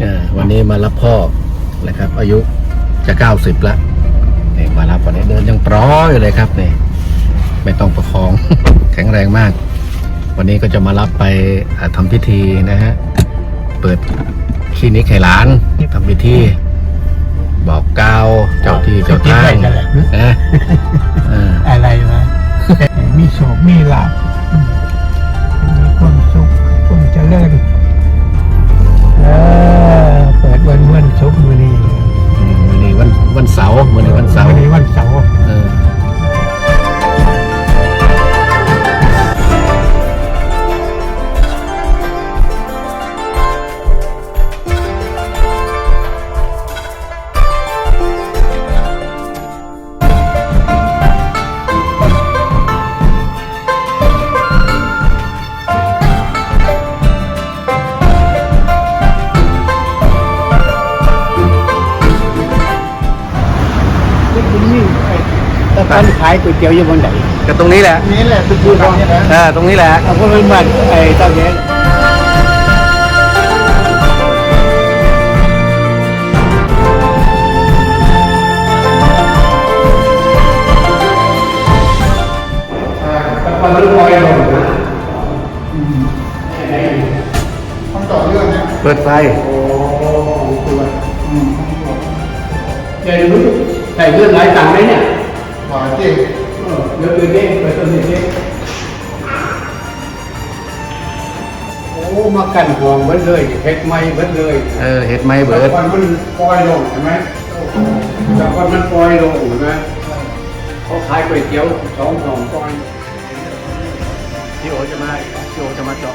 เออวันนี้มารับพ่อนะครับ อายุจะเก้าสิบแล้วนี่มารับวันนี้เดินยังปร้อยอยู่เลยครับนี่ไม่ต้องประคองแข็งแรงมาก วันนี้ก็จะมารับไปอ่าทำพิธีนะฮะเปิดคลินิกให้หลานทำพิธีบอกกล่าวเจ้าที่เจ้าทางนะเอออะไรวะมีโศกมีลาภอืมมีความสุขความเจริญ คุณนี่ไอ้ตอนขายก๋วยเตี๋ยวอยู่บนไหนก็ตรงนี้แหละนี่แหละทุกคนเนี่ยนะเออตรงนี้แหละเอาก็เป็นบ้านไอ้เจ้าเนี้ยมันรู้ลอยลงนะต้องต่อเรื่องนะเปิดไฟโอ้ตัวอืมเดี๋ยวรู้ ใส่เลือดหลายตังค์ไหมเนี่ยหมาจริงเออเดี๋ยวตื่นเด้งเปิดต้นเด้งโอ้มากันห่วงเบิดเลยเฮ็ดไม่เบิดเลยเออเห็ดไหมเบิแต่ดก่อนมันปล่อยลงใช่ไหมแต่ก่อนมันปล่อยลงใช่ไหมเขาขายก๋วยเตี๋ยวสองสองปล่อยพี่โอจะมาพี่โอจะมาเจาะ